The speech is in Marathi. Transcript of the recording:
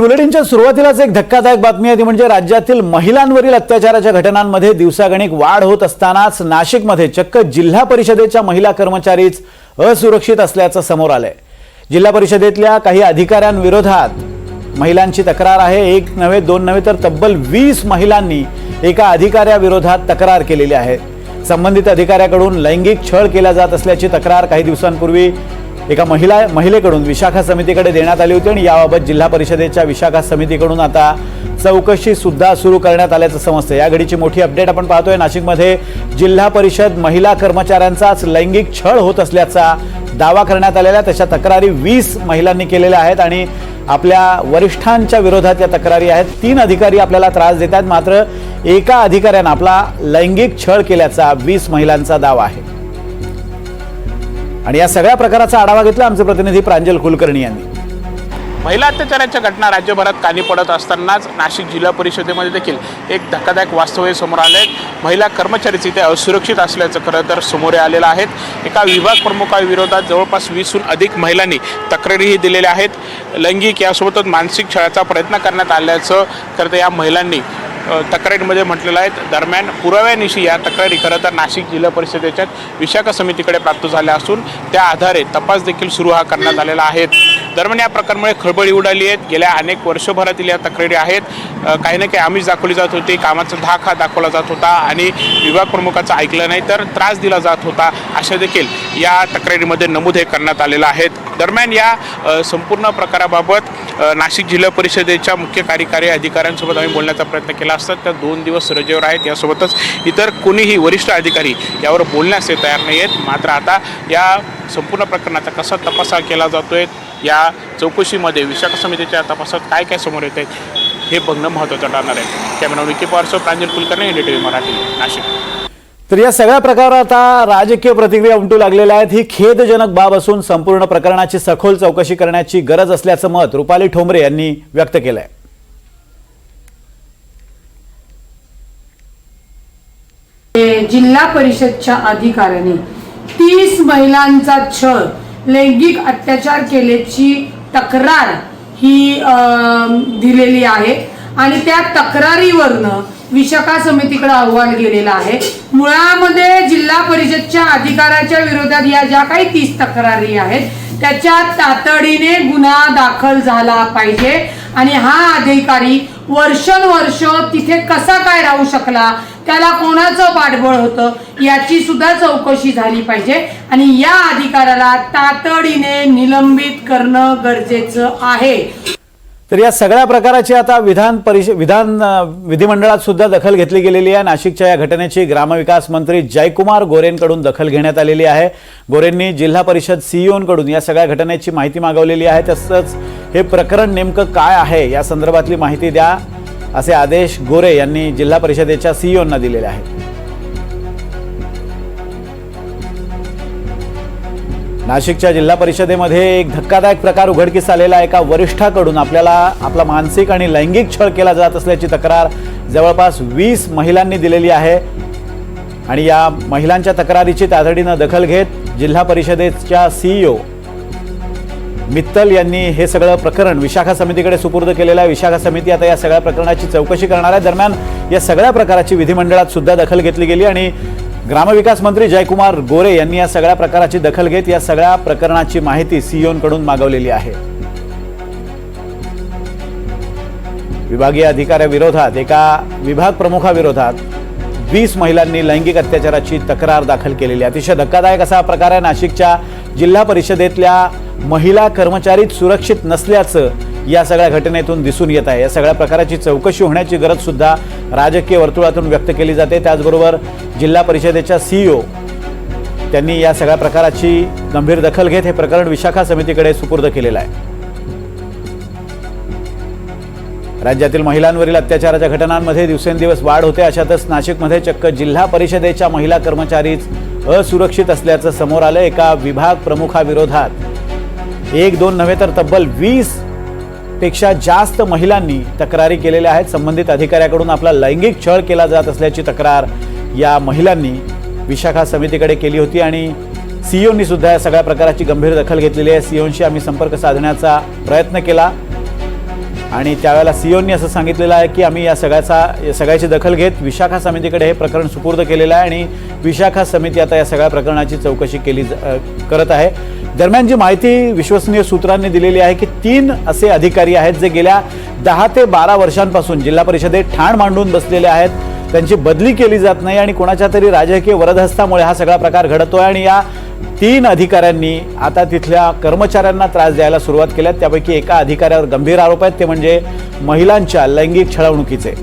बुलेटिनच्या सुरुवातीलाच एक धक्कादायक बातमी आहे ती म्हणजे राज्यातील महिलांवरील अत्याचाराच्या घटनांमध्ये दिवसागणिक वाढ होत असतानाच नाशिकमध्ये चक्क जिल्हा परिषदेच्या महिला कर्मचारीच असुरक्षित असल्याचं समोर आलंय. जिल्हा परिषदेतल्या काही अधिकाऱ्यांविरोधात महिलांची तक्रार आहे. एक नव्हे दोन नव्हे तर तब्बल वीस महिलांनी एका अधिकाऱ्याविरोधात तक्रार केलेली आहे. संबंधित अधिकाऱ्याकडून लैंगिक छळ केला जात असल्याची तक्रार काही दिवसांपूर्वी एका महिला महिलेकडून विशाखा समितीकडे देण्यात आली होती आणि याबाबत जिल्हा परिषदेच्या विशाखा समितीकडून आता चौकशी सुद्धा सुरू करण्यात आल्याचं समजतं. या घडीची मोठी अपडेट आपण पाहतोय. नाशिकमध्ये जिल्हा परिषद महिला कर्मचाऱ्यांचाच लैंगिक छळ होत असल्याचा दावा करण्यात आलेला तशा तक्रारी वीस महिलांनी केलेल्या आहेत आणि आपल्या वरिष्ठांच्या विरोधात या तक्रारी आहेत. तीन अधिकारी आपल्याला त्रास देत आहेत. मात्र एका अधिकाऱ्यानं आपला लैंगिक छळ केल्याचा वीस महिलांचा दावा आहे. आणि या सगळ्या प्रकाराचा आढावा घेतला आमचे प्रतिनिधी प्रांजल कुलकर्णी यांनी. महिला अत्याचाराच्या घटना राज्यभरात कानी पडत असतानाच नाशिक जिल्हा परिषदेमध्ये देखील एक धक्कादायक वास्तव समोर आले महिला कर्मचारीच इथे असुरक्षित असल्याचं खरं तर समोर आलेलं आहेत. एका विभाग प्रमुखाविरोधात जवळपास वीसहून अधिक महिलांनी तक्रारीही दिलेल्या आहेत. लैंगिक यासोबतच मानसिक छळाचा प्रयत्न करण्यात आल्याचं खरं तर या महिलांनी तक्रारीमध्ये म्हटलेलं आहे. दरम्यान पुराव्यानिशी या तक्रारी खरं तर नाशिक जिल्हा परिषदेच्या विशाखा समितीकडे प्राप्त झाल्या असून त्या आधारे तपास देखील सुरू हा करण्यात आलेला आहे. दरम्यान या प्रकारामुळे खळबळी उडाली आहेत. गेल्या अनेक वर्षभरातील या तक्रारी आहेत. काही ना काही आम्हीच दाखवली जात होती. कामाचा धाक हा दाखवला जात होता आणि विभाग प्रमुखाचं ऐकलं नाही तर त्रास दिला जात होता. अशा देखील या तक्रारीमध्ये नमूद हे करण्यात आलेलं आहेत. दरम्यान या संपूर्ण प्रकाराबाबत नाशिक जिल्हा परिषदेच्या मुख्य कार्यकारी अधिकाऱ्यांसोबत आम्ही बोलण्याचा प्रयत्न केला असता. त्या दोन दिवस रजेवर आहेत. यासोबतच इतर कोणीही वरिष्ठ अधिकारी यावर बोलण्यास ते तयार नाही आहेत मात्र आता या संपूर्ण प्रकरणाचा कसा तपास केला जातोय या चौकशीमध्ये विशाखा समितीच्या तपासात काय काय समोर येत आहेत हे बघणं महत्त्वाचं ठरणार आहे. Camera Vicky पवारसह Pranjal Kulkarni N D T V Marathi Nashik. तर या सगळ्या प्रकारात आता राजकीय प्रतिक्रिया उमटू लागलेल्या आहेत. ही खेदजनक बाब असून संपूर्ण प्रकरणाची सखोल चौकशी करण्याची गरज असल्याचं मत रुपाली ठोंबरे यांनी व्यक्त केलंय. हे जिल्हा परिषदच्या अधिकाऱ्यांनी तीस महिलांचा छळ लैंगिक अत्याचार केल्याची तक्रार ही दिलेली आहे. आणि त्या तक्रारीवरनं विशाखा समितीकडे अहवाल गेलेला आहे. मुळामध्ये जिल्हा परिषदच्या अधिकाराच्या विरोधात या ज्या काही तीस तक्रारी आहेत त्याच्यात तातडीने गुन्हा दाखल झाला पाहिजे. आणि हा अधिकारी वर्षानुवर्ष तिथे कसा काय राहू शकला त्याला कोणाचं पाठबळ होतं याची सुद्धा चौकशी झाली पाहिजे. आणि या अधिकाऱ्याला तातडीने निलंबित करणं गरजेचं आहे. तर या सगळ्या प्रकाराची आता विधान परिषद विधान विधिमंडळात सुद्धा दखल घेतली गेलेली आहे. नाशिकच्या या घटनेची ग्रामविकास मंत्री जयकुमार गोरेंकडून दखल घेण्यात आलेली आहे. गोरेंनी जिल्हा परिषद सीईओंकडून या सगळ्या घटनेची माहिती मागवलेली आहे. तसंच हे प्रकरण नेमकं काय आहे या संदर्भातली माहिती द्या असे आदेश गोरे यांनी जिल्हा परिषदेच्या सीईओंना दिलेले आहेत. नाशिकच्या जिल्हा परिषदेमध्ये एक धक्कादायक प्रकार उघडकीस आलेला एका वरिष्ठाकडून आपल्याला आपला मानसिक आणि लैंगिक छळ केला जात असल्याची तक्रार जवळपास वीस महिलांनी दिलेली आहे. आणि या महिलांच्या तक्रारीची तातडीनं दखल घेत जिल्हा परिषदेच्या सीईओ मित्तल यांनी हे सगळं प्रकरण विशाखा समितीकडे सुपूर्द केलेलं आहे. विशाखा समिती आता या सगळ्या प्रकरणाची चौकशी करणार आहे. दरम्यान या सगळ्या प्रकाराची विधिमंडळात सुद्धा दखल घेतली गेली आणि ग्रामविकास मंत्री जयकुमार गोरे यांनी या सगळ्या प्रकाराची दखल घेत या सगळ्या प्रकरणाची माहिती सीईओंकडून मागवलेली आहे. विभागीय अधिकाऱ्याविरोधात एका विभाग प्रमुखाविरोधात वीस महिलांनी लैंगिक अत्याचाराची तक्रार दाखल केलेली अतिशय धक्कादायक असा प्रकार आहे. नाशिकच्या जिल्हा परिषदेतल्या महिला कर्मचारीत सुरक्षित नसल्याचं या सगळ्या घटनेतून दिसून येत आहे. या सगळ्या प्रकाराची चौकशी होण्याची गरज सुद्धा राजकीय वर्तुळातून व्यक्त केली जाते. त्याचबरोबर जिल्हा परिषदेच्या सीईओ त्यांनी या सगळ्या प्रकाराची गंभीर दखल घेत हे प्रकरण विशाखा समितीकडे सुपूर्द केलेलं आहे. राज्यातील महिलांवरील अत्याचाराच्या घटनांमध्ये दिवसेंदिवस वाढ होते. अशातच नाशिकमध्ये चक्क जिल्हा परिषदेच्या महिला कर्मचारीच असुरक्षित असल्याचं समोर आलं. एका विभाग प्रमुखाविरोधात एक दोन नव्हे तर तब्बल वीस पेक्षा जास्त महिलांनी तक्रारी केलेल्या आहेत. संबंधित अधिकाऱ्याकडून आपला लैंगिक छळ केला जात असल्याची तक्रार या महिलांनी विशाखा समितीकडे केली होती आणि सीईओनी सुद्धा या सगळ्या प्रकाराची गंभीर दखल घेतलेली आहे. सीईओंशी आम्ही संपर्क साधण्याचा प्रयत्न केला आणि त्यावेळेला सीओनी असं सांगितलेलं आहे की आम्ही या सगळ्याचा या सगळ्याची दखल घेत विशाखा समितीकडे हे प्रकरण सुपूर्द केलेलं आहे आणि विशाखा समिती आता या सगळ्या प्रकरणाची चौकशी केली ज- करत आहे. दरम्यान जी माहिती विश्वसनीय सूत्रांनी दिलेली आहे की तीन असे अधिकारी आहेत जे गेल्या दहा ते बारा वर्षांपासून जिल्हा परिषदेत ठाण मांडून बसलेले आहेत. त्यांची बदली केली जात नाही आणि कोणाच्या तरी राजकीय वरदहस्तामुळे हा सगळा प्रकार घडतोय आणि या तीन अधिकाऱ्यांनी आता तिथल्या कर्मचाऱ्यांना त्रास द्यायला सुरुवात केल्या त्यापैकी एका अधिकाऱ्यावर गंभीर आरोप आहेत. ते म्हणजे महिलांच्या लैंगिक छळवणुकीचे.